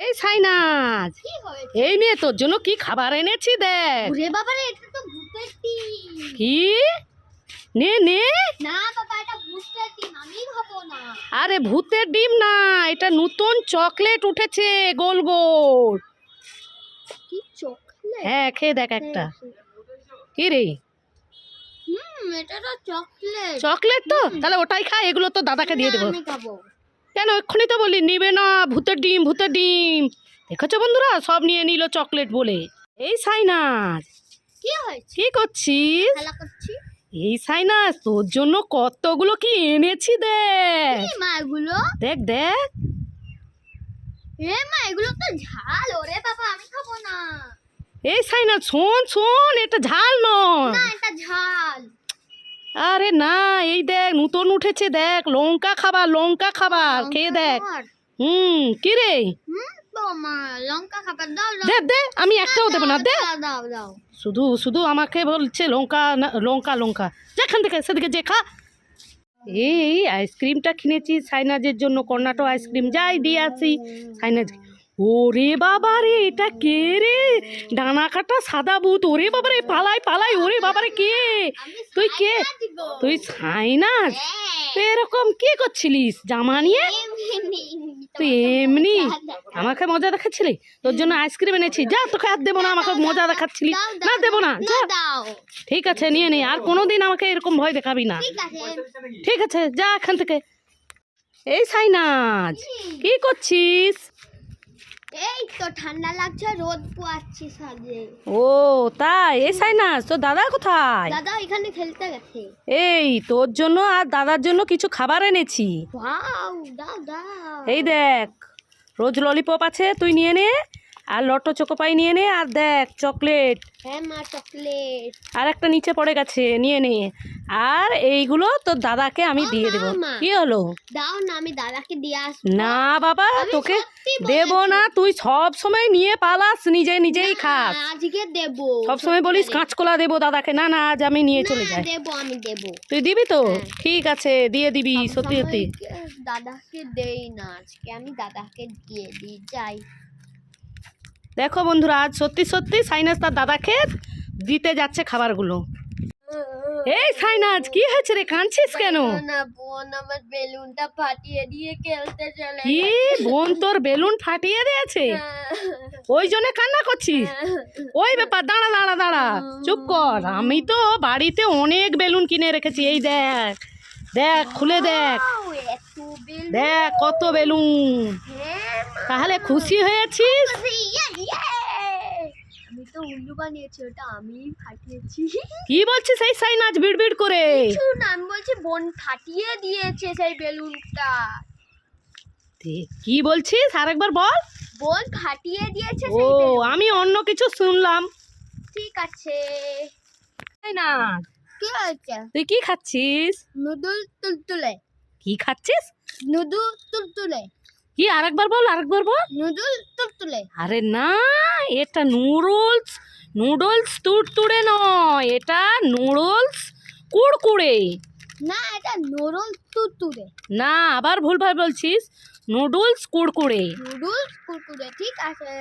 এই সাইনাজ এই মেয়ে তোর জন্য কি খাবার এনেছি দেখ। ওরে বাবা রে এটা তো ভূতের টিম কি? নে নে। না বাবা এটা ভূতের টিম আমি খাব না। আরে ভূতের ডিম না এটা নতুন চকলেট উঠেছে গোল গোল। কি চকলেট? হ্যাঁ খেয়ে দেখ একটা। কি রে? হুম এটা তো চকলেট। চকলেট তো? তাহলে ওটাই খা এগুলো তো দাদাকে দিয়ে দেবো। আমি খাব। কেন এক্ষুনি তো বললি নিবে না ভূতের ডিম ভূতের ডিম। দেখেছ বন্ধুরা সব নিয়ে নিল চকলেট বলে। এই সাইনাজ কি হয়েছে? কি করছিস? খেলা করছি। এই সাইনাজ তোর জন্য কতগুলো কি এনেছি দেখ। এই মা এগুলো? দেখ দেখ। এ মা এগুলো তো ঝাল ওরে বাবা আমি খাব না। এই সাইনাজ শোন শোন এটা ঝাল নয়। না এটা ঝাল। আরে না এই দেখ নতুন উঠেছে দেখ লঙ্কা খাবার লঙ্কা খাবার খেয়ে দেখ। হুম কি রে? দে দে আমি একটাও দেবো না দে। শুধু শুধু আমাকে বলছে লঙ্কা লঙ্কা লঙ্কা। যেখান থেকে সেদিকে যে খা। এই আইসক্রিমটা কিনেছি সাইনাজের জন্য কর্নাটো আইসক্রিম যাই দিয়ে আসি। সাইনাজ ওরে বাবা রে, এটা কে রে? ডানা কাটা সাদা বুত ওরে বাবা রে, পালাই পালাই। ওরে বাবা রে, কে? তুই কে? তুই সাইনাজ হ্যাঁ। এরকম কি করছিলিস? জামা নিয়ে। তুই এমনি আমাকে মজা দেখাচ্ছিলি? তোর জন্য আইসক্রিম এনেছি। যা, তোকে আর দেবো না, আমাকে মজা দেখাচ্ছিলি। না, দেবো না, যা। ঠিক আছে, নিয়ে নে। আর কোনোদিন আমাকে এরকম ভয় দেখাবি না। ঠিক আছে, যা এখান থেকে। এই সাইনাজ কি করছিস? এই তো ঠান্ডা লাগছে রোদ পোয়াচ্ছি সাজে। ও তাই? এই সাইনাস তোর দাদা কোথায়? দাদা এখানে খেলতে গেছে। এই তোর জন্য আর দাদার জন্য কিছু খাবার এনেছি। ওয়াও এই দেখ রোজ ললিপপ আছে তুই নিয়ে নে। আর লটো চোকোপাই নিয়ে নে আর দেখ চকলেট। হ্যাঁ মা চকলেট। আর একটা নিচে পড়ে গেছে নিয়ে নে। আর এইগুলো তোর দাদাকে আমি দিয়ে দেবো। কি হলো? দাও না আমি দাদাকে দিয়ে আসব। না বাবা তোকে দেবো না তুই সব সময় নিয়ে পালাস নিজে নিজেই খাস। আজকে দেবো সব সময় বলিস কাঁচকলা দেবো দাদাকে। না না আজ আমি নিয়ে চলে যাই। দেবো আমি দেবো। তুই দিবি তো? হ্যাঁ। ঠিক আছে দিয়ে দিবি সত্যি সত্যি। দাদাকে দেই না আজকে আমি দাদাকে দিয়ে দিই যাই। দেখো বন্ধুরা আজ সত্যি সত্যি সাইনাস তার দাদাকে দিতে যাচ্ছে খাবারগুলো। এই সাইনাজ কি হয়েছে রে? কাঁদছিস কেন? না বোন আমার বেলুনটা ফাটিয়ে দিয়ে খেলতে চলে কি? বোন তোর বেলুন ফাটিয়ে দিয়েছে? ওই জন্য কান্না করছিস? ওই ব্যাপার দাঁড়া দাঁড়া দাঁড়া। চুপ কর। আমি তো বাড়িতে অনেক বেলুন কিনে রেখেছি এই দেখ। দেখ খুলে দেখ। দেখ কত বেলুন। হ্যাঁ, তাহলে খুশি হয়েছিস? ইয়ে। আমি তো উল্লু বানিয়েছি ওটা আমি ফাটিয়েছি। কি বলছিস এই সাইনাজ বিড়বিড় করে? কিছু না আমি বলছি বোন ফাটিয়ে দিয়েছে সেই বেলুনটা। কি বলছিস? আরেকবার বল। বোন ফাটিয়ে দিয়েছে ও আমি অন্য কিছু শুনলাম। ঠিক আছে। সাইনাজ কি হয়েছে? তুই কি খাচ্ছিস? নুডল তুলতুলে। কি খাচ্ছিস? নুডল তুলতুলে। কি আরেকবার বল আরেকবার বল। নুডলস তুলতুলে আরে না এটা নুডলস নুডলস তুড়তুড়ে নয় এটা নুডলস কুড়কুড়ে। না এটা নুডলস তুড়তুড়ে না আবার ভুলভাল বলছিস নুডলস কুড়কুড়ে। নুডলস কুড়কুড়ে ঠিক আছে।